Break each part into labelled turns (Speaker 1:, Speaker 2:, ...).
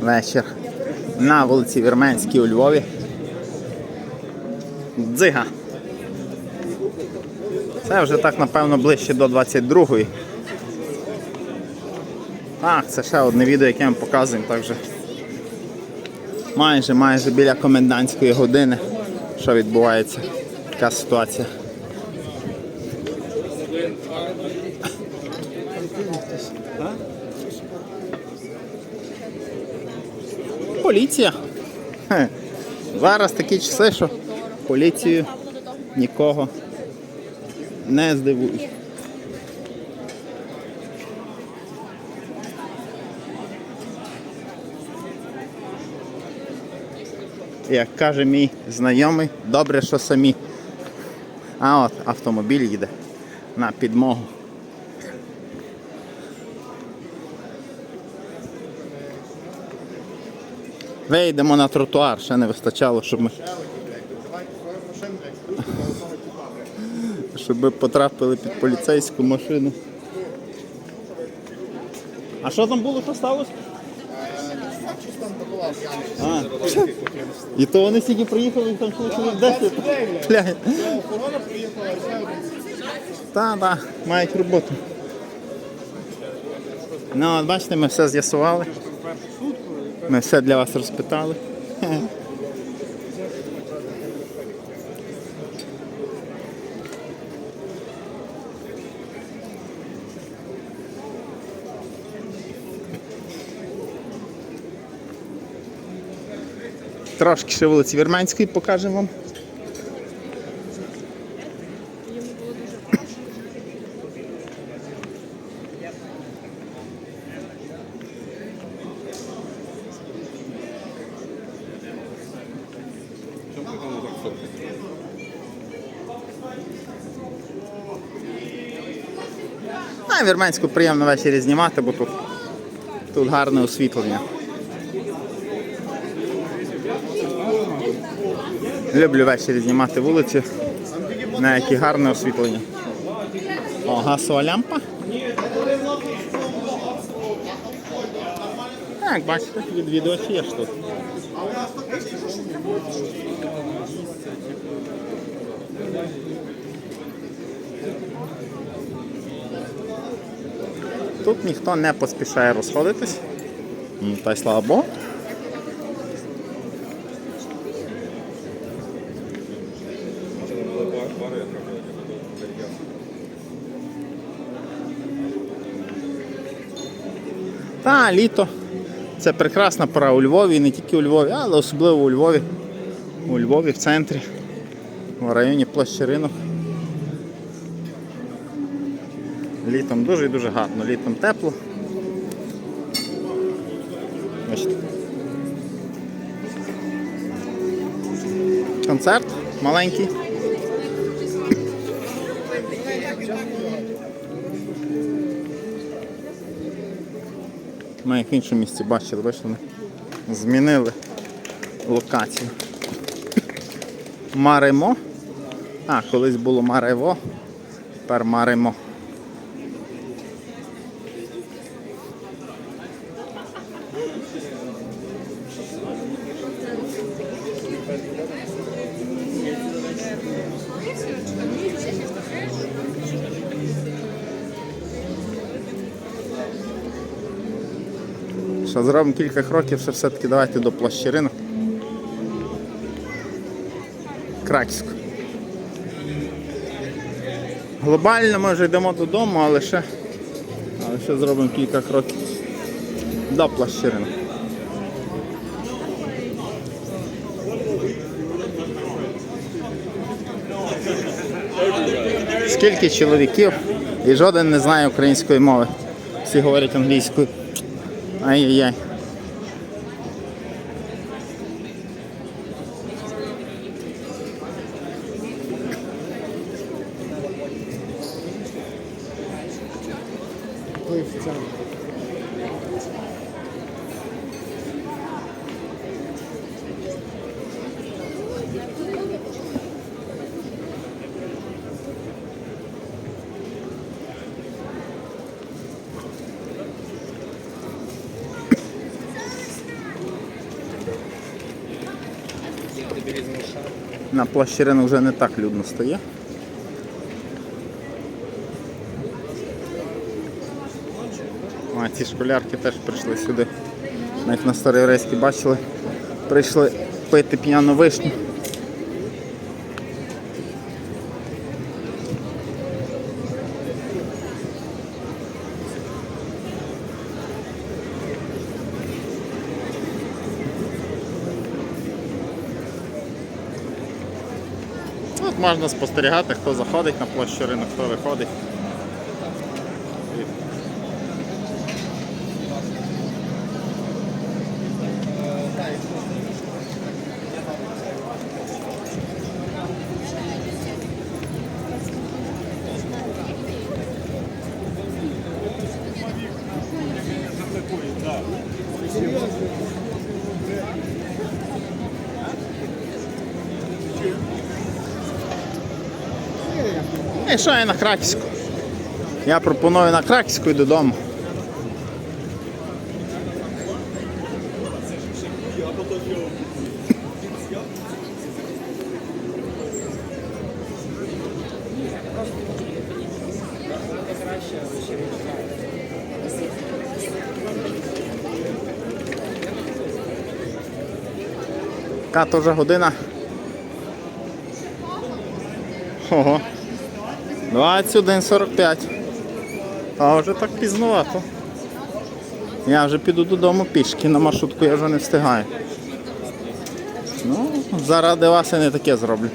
Speaker 1: вечір на вулиці Вірменській у Львові. Дзига. Це вже так, напевно, ближче до 22-ї. Так, це ще одне відео, яке ми показуємо, так майже майже біля комендантської години. Що відбувається? Така ситуація. Поліція. Хе. Зараз такі часи, що поліцію нікого не здивують. Як каже мій знайомий, добре, що самі. А от автомобіль їде на підмогу. Вийдемо на тротуар, ще не вистачало, щоб ми. Щоб ми потрапили під поліцейську машину. А що там було, що сталося? А, і то вони стільки приїхали, і там чоловік 10. Бля. Так, так, мають роботу. Ну, от бачите, ми все з'ясували. Ми все для вас розпитали. Трошки ще вулиці Вірменської покажемо вам. А Вірменську приємно ввечері знімати, бо тут, тут гарне освітлення. Люблю ввечері знімати вулиці, на які гарне освітлення. О, газова лямпа. Так, бачите, відвідувачі є ж тут. Тут ніхто не поспішає розходитись. Ну, Та й слава Богу. Та, літо. Це прекрасна пора у Львові, і не тільки у Львові, але особливо у Львові. У Львові в центрі, в районі площі ринок. Літом дуже і дуже гарно, літом тепло. Концерт маленький. Ми їх в іншому місці бачили, бачите, вони змінили локацію. Маримо. А, колись було Марево, тепер Маримо. Що зробимо кілька кроків, ще все-таки давайте до площі ринок. Краківську. Глобально ми вже йдемо додому, але ще, але ще зробимо кілька кроків до площі Скільки чоловіків і жоден не знає української мови. Всі говорять англійською. Ай-яй-яй. На площі ринок вже не так людно стає. А ці школярки теж прийшли сюди. їх на Староєврейській бачили, прийшли пити п'яну вишню. От можна спостерігати, хто заходить на площу ринок, хто виходить. І що я на Краківську? Я пропоную на Краківську і додому. Яка то вже година? Ого. 21.45. А вже так пізновато. Я вже піду додому пішки, на маршрутку я вже не встигаю. Ну, заради вас я не таке зроблю.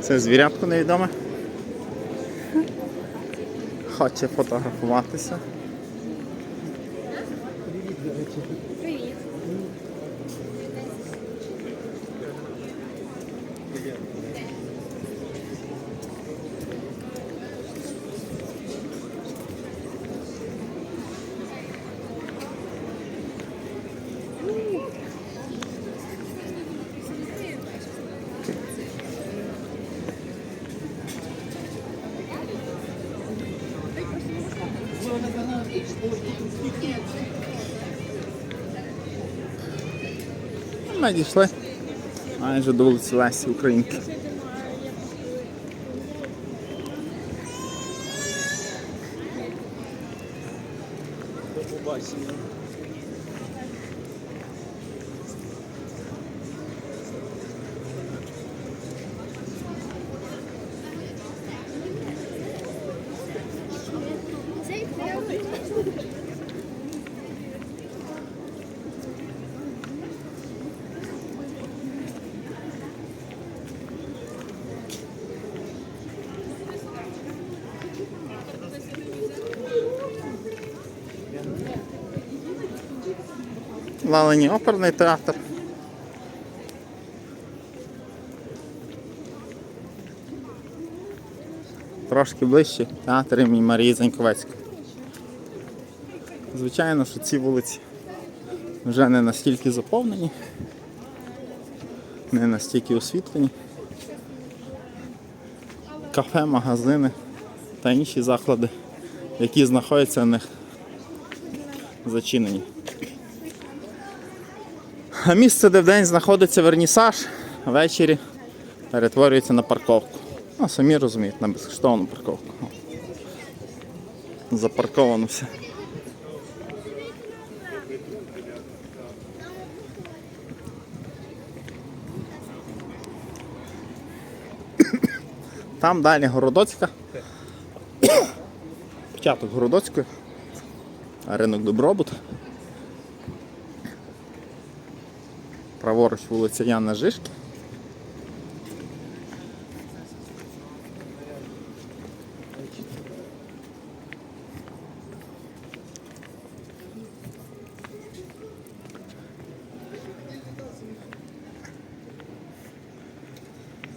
Speaker 1: Це звірятко невідоме. Хоче фотографуватися. Ми дійшли майже до вулиці Лесі Українки. Лалені оперний театр. Трошки ближче театр імені Марії Заньковецької. Звичайно, що ці вулиці вже не настільки заповнені, не настільки освітлені. Кафе, магазини та інші заклади, які знаходяться в них зачинені. А місце, де вдень знаходиться вернісаж, ввечері перетворюється на парковку. Ну, самі розумієте, на безкоштовну парковку. Запарковано все. Там далі Городоцька. Початок Городоцької. Ринок Добробут. Праворуч вулиця Яна Жишки.